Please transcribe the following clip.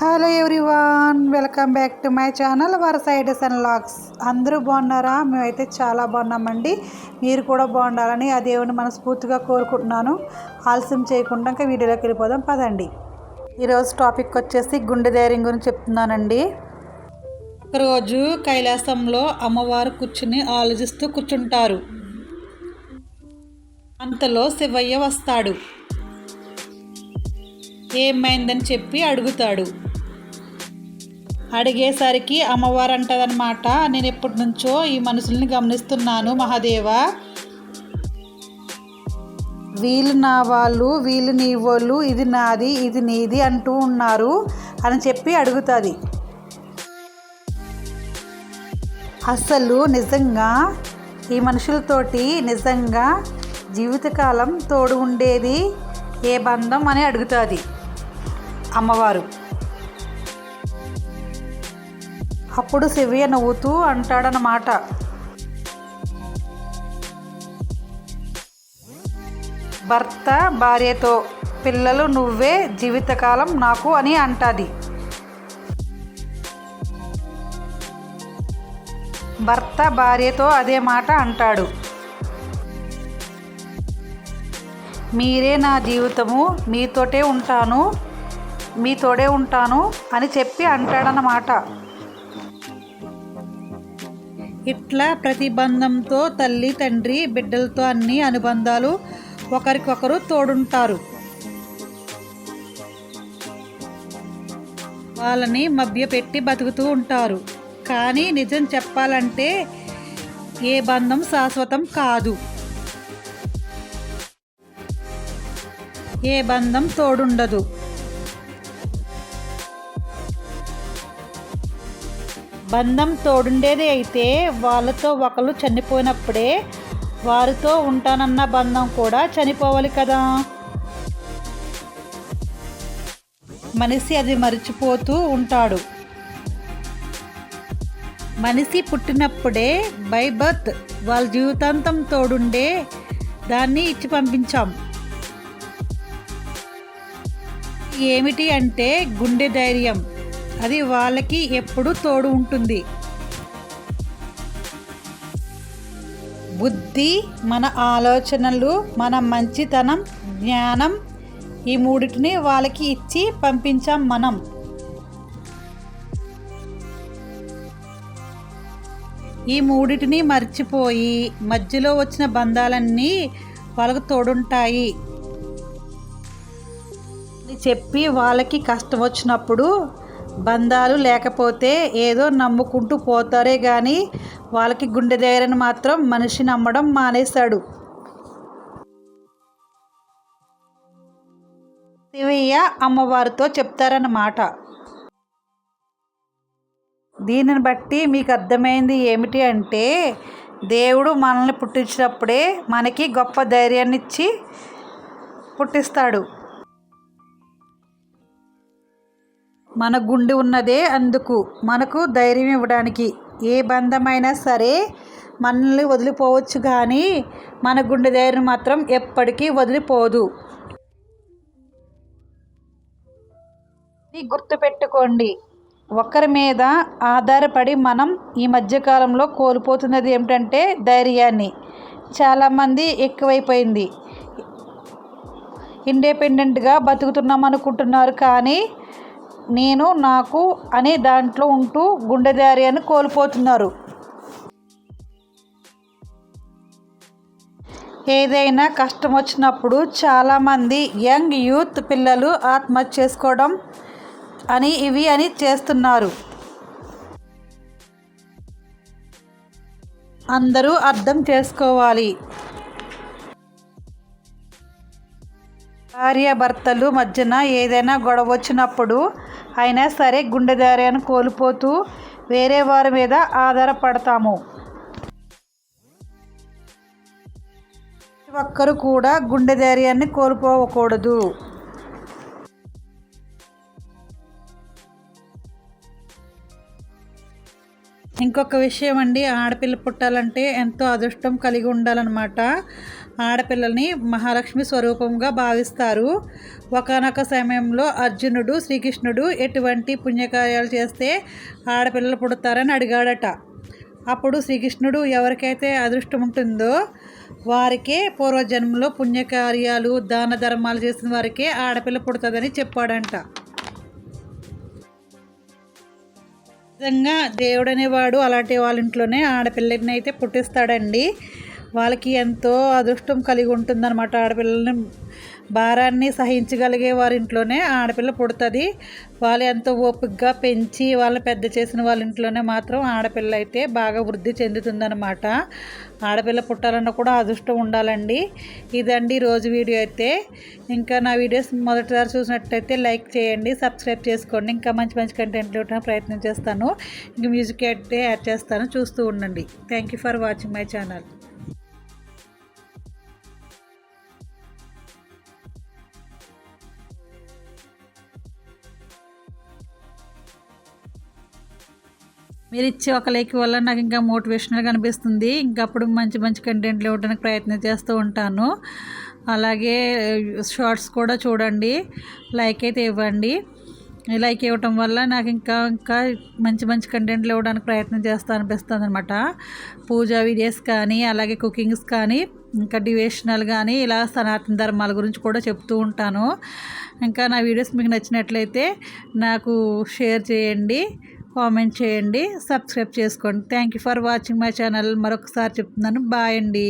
Hello everyone welcome back to my channel వరసైడస్ and లాక్స్ అందరూ బాగున్నారా? మేమైతే చాలా బాగున్నామండి. మీరు కూడా బాగుండాలని ఆ దేవుని మనస్ఫూర్తిగా కోరుకుంటున్నాను. ఆలస్యం చేయకుండా ఇంకా వీడియోలోకి వెళ్ళిపోదాం పదండి. ఈరోజు టాపిక్ వచ్చేసి గుండె ధైర్యం గురించి చెప్తున్నానండి. ఒకరోజు కైలాసంలో అమ్మవారు కూర్చుని ఆలోచిస్తూ కూర్చుంటారు. అంతలో శివయ్య వస్తాడు. ఏమైందని చెప్పి అడుగుతాడు. అడిగేసరికి అమ్మవారు అంటదనమాట నేను ఎప్పటి నుంచో ఈ మనుషుల్ని గమనిస్తున్నాను మహాదేవ. వీళ్ళు నా వాళ్ళు వీళ్ళు నీ వాళ్ళు ఇది నాది ఇది నీది అంటూ ఉన్నారు అని చెప్పి అడుగుతుంది. అసలు నిజంగా ఈ మనుషులతోటి నిజంగా జీవితకాలం తోడు ఉండేది ఏ బంధం అని అడుగుతుంది అమ్మవారు. అప్పుడు శివయ్య నవ్వుతూ అంటాడనమాట భర్త భార్యతో పిల్లలు నువ్వే జీవితకాలం నాకు అని అంటది. భర్త భార్యతో అదే మాట అంటాడు. మీరే నా జీవితము మీతోటే ఉంటాను మీతోడే ఉంటాను అని చెప్పి అంటాడనమాట ఇట్లా ప్రతిబంధంతో తల్లి తండ్రి బిడ్డలతో అన్ని అనుబంధాలు ఒకరికొకరు తోడుంటారు. వాళ్ళని మభ్యపెట్టి బతుకుతూ ఉంటారు. కానీ నిజం చెప్పాలంటే ఏ బంధం శాశ్వతం కాదు. ఏ బంధం తోడుండదు. బంధం తోడుండేది అయితే వాళ్ళతో ఒకరు చనిపోయినప్పుడే వారితో ఉంటానన్న బంధం కూడా చనిపోవాలి కదా. మనిషి అది మరిచిపోతూ ఉంటాడు. మనిషి పుట్టినప్పుడే బై బర్త్ వాళ్ళ జీవితాంతం తోడుండే దాన్ని ఇచ్చి పంపించాం. ఏమిటి అంటే గుండె ధైర్యం. అది వాళ్ళకి ఎప్పుడు తోడు ఉంటుంది. బుద్ధి మన ఆలోచనలు మన మంచితనం జ్ఞానం ఈ మూడిటిని వాళ్ళకి ఇచ్చి పంపించాం మనం. ఈ మూడిటిని మర్చిపోయి మధ్యలో వచ్చిన బంధాలన్నీ వాళ్ళకు తోడుంటాయి. అని చెప్పి వాళ్ళకి కష్టం వచ్చినప్పుడు బంధాలు లేకపోతే ఏదో నమ్ముకుంటూ పోతారే కానీ వాళ్ళకి గుండె ధైర్యాన్ని మాత్రం మనిషి నమ్మడం మానేశాడు. శివయ్య అమ్మవారితో చెప్తారన్నమాట. దీనిని బట్టి మీకు అర్థమైంది ఏమిటి అంటే దేవుడు మనల్ని పుట్టించినప్పుడే మనకి గొప్ప ధైర్యాన్ని ఇచ్చి పుట్టిస్తాడు. మన గుండె ఉన్నదే అందుకు. మనకు ధైర్యం ఇవ్వడానికి ఏ బంధమైనా సరే మనల్ని వదిలిపోవచ్చు కానీ మన గుండె ధైర్యం మాత్రం ఎప్పటికీ వదిలిపోదు. గుర్తుపెట్టుకోండి. ఒకరి మీద ఆధారపడి మనం ఈ మధ్యకాలంలో కోల్పోతున్నది ఏమిటంటే ధైర్యాన్ని. చాలామంది ఎక్కువైపోయింది. ఇండిపెండెంట్గా బతుకుతున్నాం అనుకుంటున్నారు కానీ నేను నాకు అనే దాంట్లో ఉంటూ గుండె ధైర్యాన్ని కోల్పోతున్నారు. ఏదైనా కష్టం వచ్చినప్పుడు చాలామంది యంగ్ యూత్ పిల్లలు ఆత్మహత్య చేసుకోవడం అని ఇవి అని చేస్తున్నారు. అందరూ అర్థం చేసుకోవాలి. భార్యాభర్తలు మధ్యన ఏదైనా గొడవ వచ్చినప్పుడు అయినా సరే గుండె ధైర్యాన్ని కోల్పోతూ వేరే వారి మీద ఆధారపడతాము. ప్రతి ఒక్కరు కూడా గుండె ధైర్యాన్ని కోల్పోకూడదు. ఇంకొక విషయం అండి ఆడపిల్ల పుట్టాలంటే ఎంతో అదృష్టం కలిగి ఉండాలన్నమాట. ఆడపిల్లల్ని మహాలక్ష్మి స్వరూపంగా భావిస్తారు. ఒకనొక సమయంలో అర్జునుడు శ్రీకృష్ణుడు ఎటువంటి పుణ్యకార్యాలు చేస్తే ఆడపిల్లలు పుడతారని అడిగాడట. అప్పుడు శ్రీకృష్ణుడు ఎవరికైతే అదృష్టం ఉంటుందో వారికే పూర్వజన్మలో పుణ్యకార్యాలు దాన ధర్మాలు చేసిన వారికే ఆడపిల్ల పుడుతుందని చెప్పాడంట. నిజంగా దేవుడు అనేవాడు అలాంటి వాళ్ళ ఇంట్లోనే ఆడపిల్లని అయితే పుట్టిస్తాడండి. వాళ్ళకి ఎంతో అదృష్టం కలిగి ఉంటుందన్నమాట ఆడపిల్లల్ని. భారాన్ని సహించగలిగే వారి ఇంట్లోనే ఆడపిల్ల పుడుతుంది. వాళ్ళు ఎంతో ఓపికగా పెంచి వాళ్ళని పెద్ద చేసిన వాళ్ళ ఇంట్లోనే మాత్రం ఆడపిల్ల అయితే బాగా వృద్ధి చెందుతుందన్నమాట. ఆడపిల్ల పుట్టాలన్నా కూడా అదృష్టం ఉండాలండి. ఇదండి రోజు వీడియో అయితే. ఇంకా నా వీడియోస్ మొదటిసారి చూసినట్టయితే లైక్ చేయండి సబ్స్క్రైబ్ చేసుకోండి. ఇంకా మంచి మంచి కంటెంట్ ఇవ్వడానికి ప్రయత్నం చేస్తాను. ఇంకా మ్యూజిక్ అయితే యాడ్ చేస్తాను. చూస్తూ ఉండండి. Thank you for watching my channel మీరు ఇచ్చే ఒక లైక్ వల్ల నాకు ఇంకా మోటివేషనల్గా అనిపిస్తుంది ఇంకా అప్పుడు మంచి మంచి కంటెంట్లు ఇవ్వడానికి ప్రయత్నం చేస్తూ ఉంటాను. అలాగే షార్ట్స్ కూడా చూడండి. లైక్ అయితే ఇవ్వండి. లైక్ ఇవ్వటం వల్ల నాకు ఇంకా ఇంకా మంచి మంచి కంటెంట్లు ఇవ్వడానికి ప్రయత్నం చేస్తా అనిపిస్తుంది అనమాట పూజా వీడియోస్ కానీ అలాగే కుకింగ్స్ కానీ ఇంకా డివేషనల్ కానీ ఇలా సనాతన ధర్మాల గురించి కూడా చెప్తూ ఉంటాను. ఇంకా నా వీడియోస్ మీకు నచ్చినట్లయితే నాకు షేర్ చేయండి. కామెంట్ చేయండి సబ్స్క్రైబ్ చేసుకోండి. Thank you for watching my channel మరొకసారి చెప్తున్నాను. బాయ్ అండి.